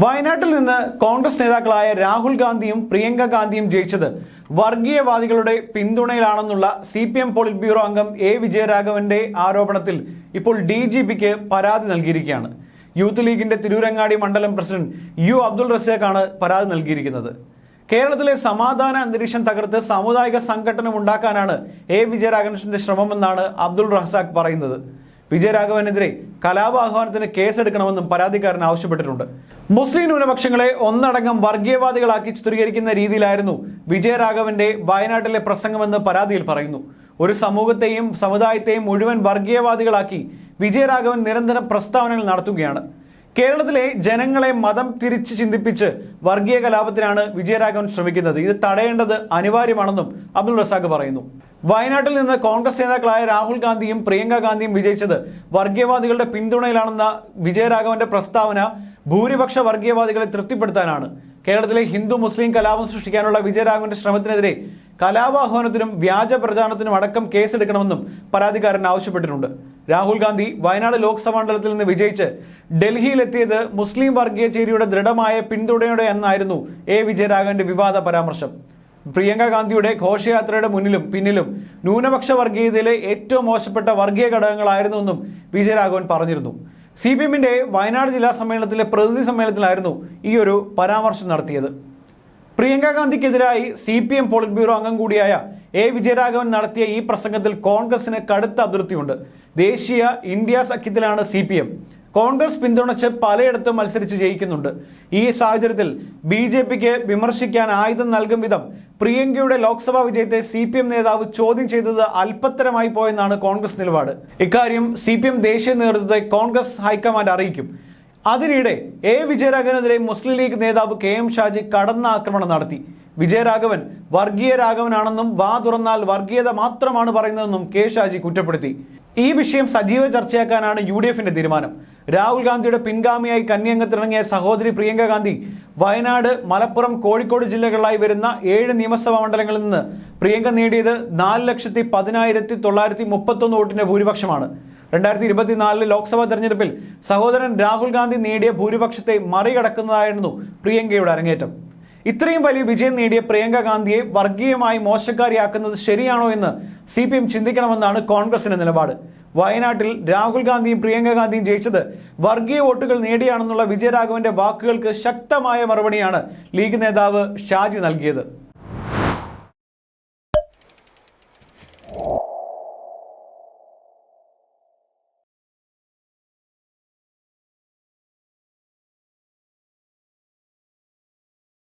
വയനാട്ടിൽ നിന്ന് കോൺഗ്രസ് നേതാക്കളായ രാഹുൽ ഗാന്ധിയും പ്രിയങ്ക ഗാന്ധിയും ജയിച്ചത് വർഗീയവാദികളുടെ പിന്തുണയിലാണെന്നുള്ള C P M polit bureau അംഗം എ വിജയരാഘവന്റെ ആരോപണത്തിൽ ഇപ്പോൾ ഡി ജി പിക്ക് പരാതി നൽകിയിരിക്കുകയാണ്. യൂത്ത് ലീഗിന്റെ തിരൂരങ്ങാടി മണ്ഡലം പ്രസിഡന്റ് യു അബ്ദുൾ റസേഖാണ് പരാതി നൽകിയിരിക്കുന്നത്. കേരളത്തിലെ സമാധാന അന്തരീക്ഷം തകർത്ത് സാമുദായിക സംഘടനം ഉണ്ടാക്കാനാണ് എ വിജയരാഘവന്റെ ശ്രമമെന്നാണ് അബ്ദുൾ റഹസാഖ് പറയുന്നത്. വിജയരാഘവനെതിരെ കലാപ കലാപാഹ്വാനത്തിന് കേസെടുക്കണമെന്നും പരാതിക്കാരൻ ആവശ്യപ്പെട്ടിട്ടുണ്ട്. മുസ്ലിം ന്യൂനപക്ഷങ്ങളെ ഒന്നടങ്കം വർഗീയവാദികളാക്കി ചിത്രീകരിക്കുന്ന രീതിയിലായിരുന്നു വിജയരാഘവന്റെ വയനാട്ടിലെ പ്രസംഗമെന്ന് പരാതിയിൽ പറയുന്നു. ഒരു സമൂഹത്തെയും സമുദായത്തെയും മുഴുവൻ വർഗീയവാദികളാക്കി വിജയരാഘവൻ നിരന്തരം പ്രസ്താവനകൾ നടത്തുകയാണ്. കേരളത്തിലെ ജനങ്ങളെ മതം തിരിച്ച് ചിന്തിപ്പിച്ച് വർഗീയ കലാപത്തിനാണ് വിജയരാഘവൻ ശ്രമിക്കുന്നത്. ഇത് തടയേണ്ടത് അനിവാര്യമാണെന്നും അബ്ദുൾ റസാഖ് പറയുന്നു. വയനാട്ടിൽ നിന്ന് കോൺഗ്രസ് നേതാക്കളായ രാഹുൽ ഗാന്ധിയും പ്രിയങ്ക ഗാന്ധിയും വിജയിച്ചത് വർഗീയവാദികളുടെ പിന്തുണയിലാണെന്ന വിജയരാഘവന്റെ പ്രസ്താവന ഭൂരിപക്ഷ വർഗീയവാദികളെ തൃപ്തിപ്പെടുത്താനാണ്. കേരളത്തിലെ ഹിന്ദു മുസ്ലിം കലാപം സൃഷ്ടിക്കാനുള്ള വിജയരാഘവന്റെ ശ്രമത്തിനെതിരെ കലാപാഹ്വാനത്തിനും വ്യാജ പ്രചാരണത്തിനും അടക്കം കേസെടുക്കണമെന്നും പരാതിക്കാരൻ ആവശ്യപ്പെട്ടിട്ടുണ്ട്. രാഹുൽ ഗാന്ധി വയനാട് ലോക്സഭാ മണ്ഡലത്തിൽ നിന്ന് വിജയിച്ച് ഡൽഹിയിലെത്തിയത് മുസ്ലിം വർഗീയ ചേരിയുടെ ദൃഢമായ പിന്തുണയോടെ എന്നായിരുന്നു എ വിജയരാഘവന്റെ വിവാദ പരാമർശം. പ്രിയങ്ക ഗാന്ധിയുടെ ഘോഷയാത്രയുടെ മുന്നിലും പിന്നിലും ന്യൂനപക്ഷ വർഗീയതയിലെ ഏറ്റവും മോശപ്പെട്ട വർഗീയ ഘടകങ്ങളായിരുന്നുവെന്നും വിജയരാഘവൻ പറഞ്ഞിരുന്നു. സി പി എമ്മിന്റെ വയനാട് ജില്ലാ സമ്മേളനത്തിലെ പ്രതിനിധി സമ്മേളനത്തിലായിരുന്നു ഈ ഒരു പരാമർശം നടത്തിയത്. പ്രിയങ്ക ഗാന്ധിക്കെതിരായി C P M polit bureau അംഗം കൂടിയായ എ. വിജയരാഘവൻ നടത്തിയ ഈ പ്രസംഗത്തിൽ കോൺഗ്രസിന് കടുത്ത അതിർത്തിയുണ്ട്. ദേശീയ ഇന്ത്യ സഖ്യത്തിലാണ് സി പി എം. കോൺഗ്രസ് പിന്തുണച്ച് പലയിടത്തും മത്സരിച്ച് ജയിക്കുന്നുണ്ട്. ഈ സാഹചര്യത്തിൽ ബി ജെ പിക്ക് വിമർശിക്കാൻ ആയുധം നൽകും വിധം പ്രിയങ്കയുടെ ലോക്സഭാ വിജയത്തെ സി പി എം നേതാവ് ചോദ്യം ചെയ്തത് അല്പത്തരമായി പോയെന്നാണ് കോൺഗ്രസ് നിലപാട്. ഇക്കാര്യം സി പി എം ദേശീയ നേതൃത്വത്തെ കോൺഗ്രസ് ഹൈക്കമാൻഡ് അറിയിക്കും. അതിനിടെ എ വിജയരാഘവനെതിരെ മുസ്ലിം ലീഗ് നേതാവ് കെ എം ഷാജി കടന്നാക്രമണം നടത്തി. വിജയരാഘവൻ വർഗീയ രാഘവനാണെന്നും വാ തുറന്നാൽ വർഗീയത മാത്രമാണ് പറയുന്നതെന്നും കെ ഷാജി കുറ്റപ്പെടുത്തി. ഈ വിഷയം സജീവ ചർച്ചയാക്കാനാണ് യു ഡി എഫിന്റെ തീരുമാനം. രാഹുൽ ഗാന്ധിയുടെ പിൻഗാമിയായി കന്യംഗത്തിറങ്ങിയ സഹോദരി പ്രിയങ്ക ഗാന്ധി വയനാട് മലപ്പുറം കോഴിക്കോട് ജില്ലകളിലായി വരുന്ന ഏഴ് നിയമസഭാ മണ്ഡലങ്ങളിൽ നിന്ന് പ്രിയങ്ക നേടിയത് നാല് ലക്ഷത്തി പതിനായിരത്തി തൊള്ളായിരത്തി മുപ്പത്തൊന്ന് വോട്ടിന്റെ ഭൂരിപക്ഷമാണ്. രണ്ടായിരത്തി ഇരുപത്തിനാലിലെ ലോക്സഭാ തെരഞ്ഞെടുപ്പിൽ സഹോദരൻ രാഹുൽ ഗാന്ധി നേടിയ ഭൂരിപക്ഷത്തെ മറികടക്കുന്നതായിരുന്നു പ്രിയങ്കയുടെ അരങ്ങേറ്റം. ഇത്രയും വലിയ വിജയം നേടിയ പ്രിയങ്ക ഗാന്ധിയെ വർഗീയമായി മോശക്കാരിയാക്കുന്നത് ശരിയാണോ എന്ന് സി പി എം ചിന്തിക്കണമെന്നാണ് കോൺഗ്രസിന്റെ നിലപാട്. വയനാട്ടിൽ രാഹുൽ ഗാന്ധിയും പ്രിയങ്ക ഗാന്ധിയും ജയിച്ചത് വർഗീയ വോട്ടുകൾ നേടിയാണെന്നുള്ള വിജയരാഘവന്റെ വാക്കുകൾക്ക് ശക്തമായ മറുപടിയാണ് ലീഗ് നേതാവ് ഷാജി നൽകിയത്.